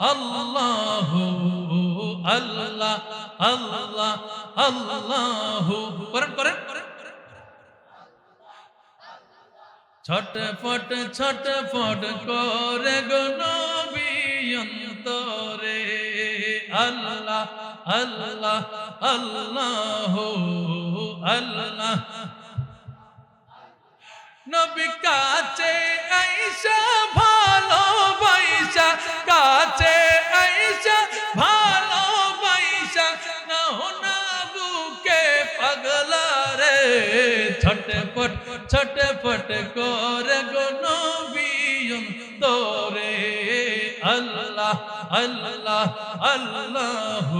আল্লাহ আল্লাহ আল্লাহ আল্লাহ। করেন করেন। ছটফট ছটফট করে গো নবী অন্তরে। আল্লাহ আল্লাহ আল্লাহ আল্লাহ। নবী কাছে আইসা ছটপট ছটপট করে গো নবী তোরে আল্লাহ আল্লাহ আল্লাহ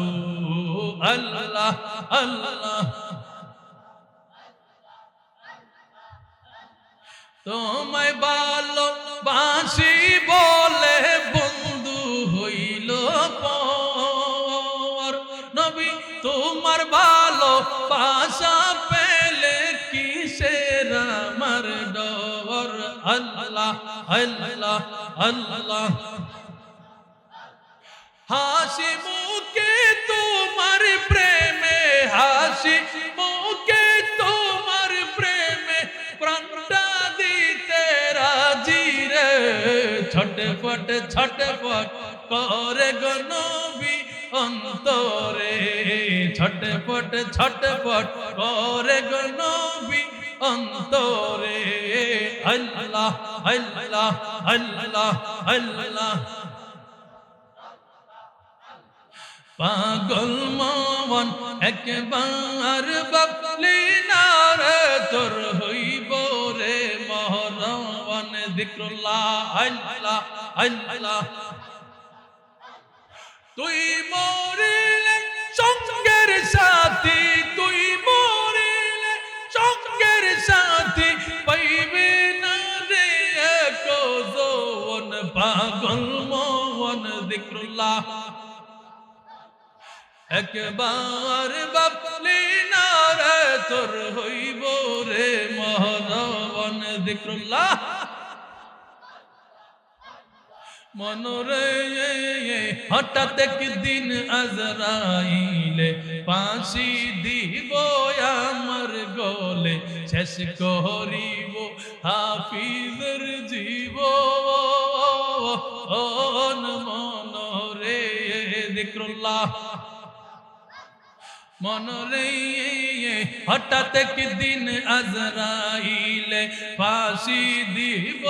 আল্লাহ আল্লাহ। তোমায় ভালো বাসি বলে আল্লাহ আল্লাহ আল্লাহ। হাসি মুখে তোমার প্রেমে, হাসি মুখে তোমার প্রেমে প্রাণটা দিতে রাজি রে। ছটফট ছটফট করে গনবি অন্তরে। ছটফট ছটফট করে গনবি অন্তরে আল্লাহ আল্লাহ আল্লাহ আল্লাহ। পাগল মন একবার বাপলি নারে তোর হইব রে মহরমন দিক্রুল্লাহ আল্লাহ আল্লাহ। তুই মরিলে সঙ্গের সাথী, তুই পাগল মন দিক্রুল্লাহ একবার বাপলি নারে তোর হইব রে মহরবন দিক্রুল্লাহ মনরে হঠাৎ একদিন আজরাইলে পাশি দিব আমার গলে। শেষ করিব হাফিজের জীব দিক্রুল্লাহ মনরে হঠাৎ একদিন আজরাইলে ফাঁসি দিব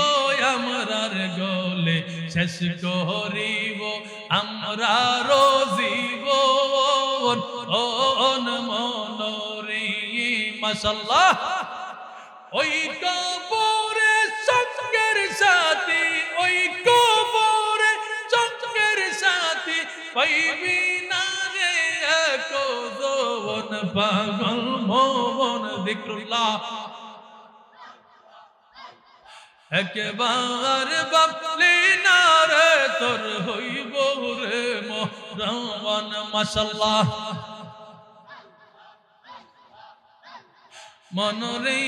আমরার গলে, শেষ করিব, আমরা রোজিব ওন মনরে মাশাল্লাহ, ওই পাগল মোহন দিক্রুল্লাহ একবার বাপলি না রে, তোর হইব রে মোহন মাশাল্লাহ মনরে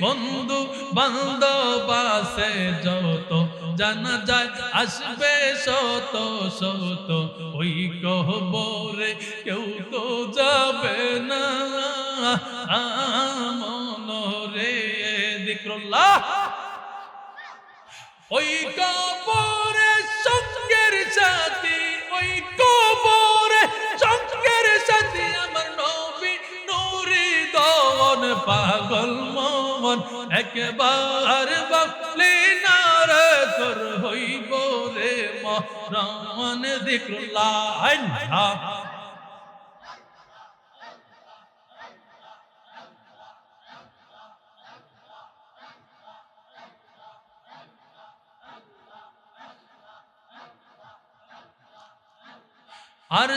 বন্ধু বান্ধব আছে যত জানা যায়, আসবে শত শত ওই কহবরে কেউ তো যাবে না। মনরে দিক্রুল্লাহ ওই কবরে সঙ্গের সাথী, ওই কবরে সঙ্গের সাথী আমার নবী নুরি দন পাগল মন, একবার বাপলি রে মরণ দিক্রুল্লাহ আল্লাহ আর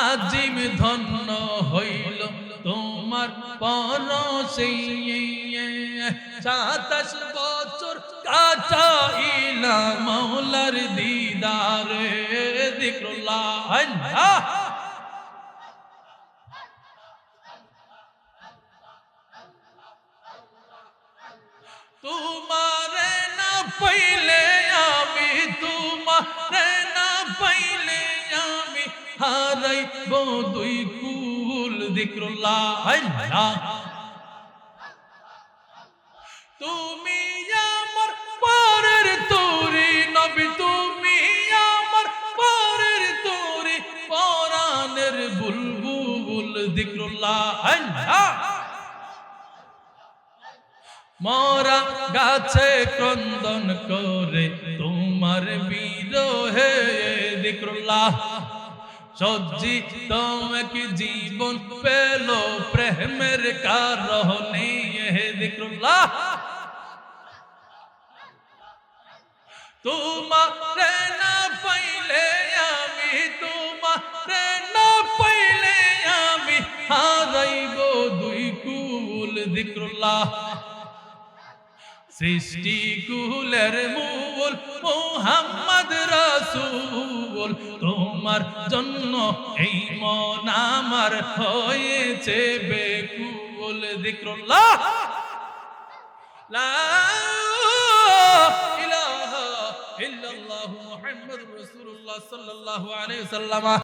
আজিম ধন্য হইল তোমার পরশে সাতাশ বছর কাটাইলা তোমার দিদারে দিকরুল্লাহ তোমার না পাইলে আমি, তোমার না পাইলে আমি হারাইব দুই কুল দিকরুল্লাহ আল্লাহ বুলবুল দিক্রুল্লাহ মরা গাছে ক্রন্দন করে তোমার বিরহে দিক্রুল্লাহ সজ্জিত এক জীবন পেল প্রেমের কারণে দিক্রুল্লাহ তোমারে না সৃষ্টি কুলের মূল মোহাম্মদ রাসূল। তোমার জন্য এই মন আমার হয়েছে বেকুল দিক্রুল্লাহ লা ইলাহা ইল্লাল্লাহু মুহাম্মাদুর রাসূলুল্লাহ সাল্লাল্লাহু আলাইহি ওয়াসাল্লাম।